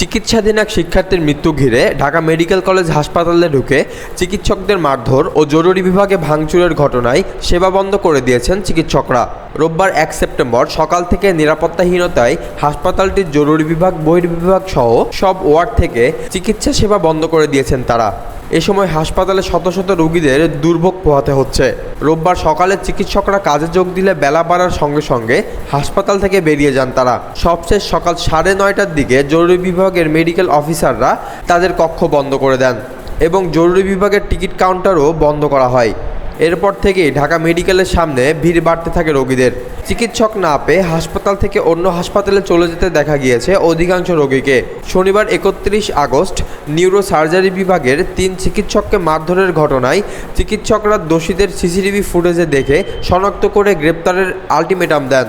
চিকিৎসাধীন এক শিক্ষার্থীর মৃত্যু ঘিরে ঢাকা মেডিকেল কলেজ হাসপাতালে ঢুকে চিকিৎসকদের মারধর ও জরুরি বিভাগে ভাঙচুরের ঘটনায় সেবা বন্ধ করে দিয়েছেন চিকিৎসকরা। রোববার এক সেপ্টেম্বর সকাল থেকে নিরাপত্তাহীনতায় হাসপাতালটির জরুরি বিভাগ, বহির্বিভাগ সহ সব ওয়ার্ড থেকে চিকিৎসা সেবা বন্ধ করে দিয়েছেন তারা। এ সময় হাসপাতালে শত শত রোগীদের দুর্ভোগ পোহাতে হচ্ছে। রোববার সকালে চিকিৎসকরা কাজে যোগ দিলে বেলা বাড়ার সঙ্গে সঙ্গে হাসপাতাল থেকে বেরিয়ে যান তারা। সবশেষ সকাল সাড়ে নয়টার দিকে জরুরি বিভাগের মেডিকেল অফিসাররা তাদের কক্ষ বন্ধ করে দেন এবং জরুরি বিভাগের টিকিট কাউন্টারও বন্ধ করা হয়। এরপর থেকেই ঢাকা মেডিকেলের সামনে ভিড় বাড়তে থাকে রোগীদের। চিকিৎসক না পেয়ে হাসপাতাল থেকে অন্য হাসপাতালে চলে যেতে দেখা গিয়েছে অধিকাংশ রোগীকে। শনিবার একত্রিশ আগস্ট নিউরো সার্জারি বিভাগের তিন চিকিৎসককে মারধরের ঘটনায় চিকিৎসকরা দোষীদের সিসিটিভি ফুটেজে দেখে শনাক্ত করে গ্রেপ্তারের আলটিমেটাম দেন।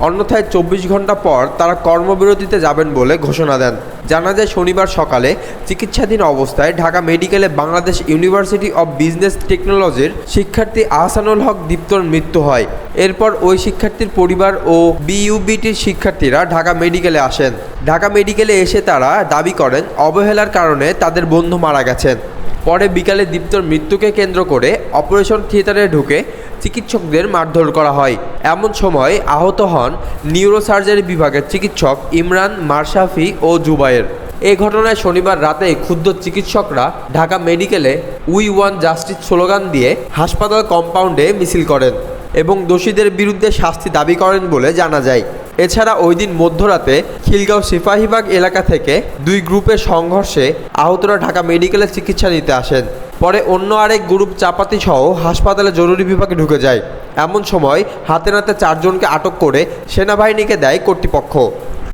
অন্যথায় চব্বিশ ঘণ্টা পর তারা কর্মবিরতিতে যাবেন বলে ঘোষণা দেন। জানা যায়, শনিবার সকালে চিকিৎসাধীন অবস্থায় ঢাকা মেডিকেলে বাংলাদেশ ইউনিভার্সিটি অব বিজনেস টেকনোলজির শিক্ষার্থী আহসানুল হক দীপ্তর মৃত্যু হয়। এরপর ওই শিক্ষার্থীর পরিবার ও বিইউবিটির শিক্ষার্থীরা ঢাকা মেডিকেলে আসেন। ঢাকা মেডিকেলে এসে তারা দাবি করেন, অবহেলার কারণে তাদের বন্ধু মারা গেছেন। পরে বিকালে দীপ্তর মৃত্যুকে কেন্দ্র করে অপারেশন থিয়েটারে ঢুকে চিকিৎসকদের মারধর করা হয়। এমন সময় আহত হন নিউরোসার্জারি বিভাগের চিকিৎসক ইমরান মারশাফি ও জুবায়ের। এ ঘটনায় শনিবার রাতে ক্ষুদ্র চিকিৎসকরা ঢাকা মেডিকেলে উই ওয়ান জাস্টিস স্লোগান দিয়ে হাসপাতাল কম্পাউন্ডে মিছিল করেন এবং দোষীদের বিরুদ্ধে শাস্তি দাবি করেন বলে জানা যায়। এছাড়া ওই দিন মধ্যরাতে খিলগাঁও সিপাহীবাগ এলাকা থেকে দুই গ্রুপের সংঘর্ষে আহতরা ঢাকা মেডিকেলে চিকিৎসা নিতে আসেন। পরে অন্য আরেক গ্রুপ চাপাতি সহ হাসপাতালে জরুরি বিভাগে ঢুকে যায়। এমন সময় হাতে নাতে চারজনকে আটক করে সেনাবাহিনীকে দেয় কর্তৃপক্ষ।